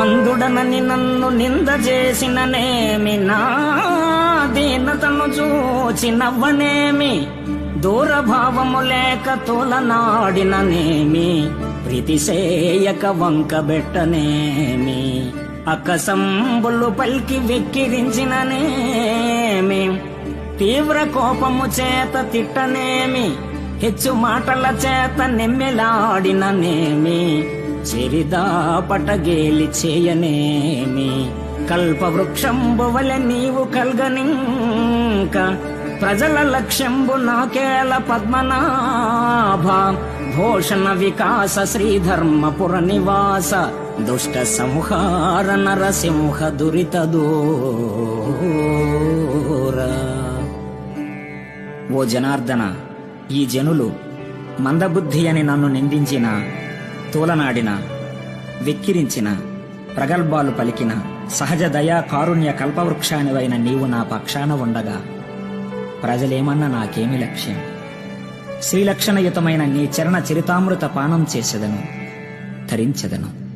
మందుడనని నన్ను నింద చేసిననేమి నా దీనతను చూచి నవ్వనేమి దూరభావము లేక తోలనాడిననేమి? ప్రీతిసేయక వంకబెట్టనేమి అకసంబులు పల్కి వెక్కిరించిననేమి? తీవ్ర కోపము చేత తిట్టనేమి? హెచ్చు మాటల చేత నెమ్మెలాడిననేమి? చెరిదా పటగేలి చేయనేమి? కల్పవృక్షంబువల నీవు కల్గనింక ప్రజల లక్ష్యంబు నాకేల పద్మనాభ? భూషణ వికాస శ్రీధర్మపుర నివాస దుష్ట సంహార నరసింహ దురిత ఓ జనార్దన ఈ జనులు మందబుద్ధి అని నన్ను నిందించిన తూలనాడిన వెక్కిరించిన ప్రగల్భాలు పలికిన సహజ దయా కారుణ్య కల్పవృక్షానివైన నీవు నా పక్షాన ఉండగా. ప్రజలేమన్నా నాకేమి లక్ష్యం? శ్రీలక్షణయుతమైన నీ చరణ చరితామృత పానం చేసెదను ధరించెదను.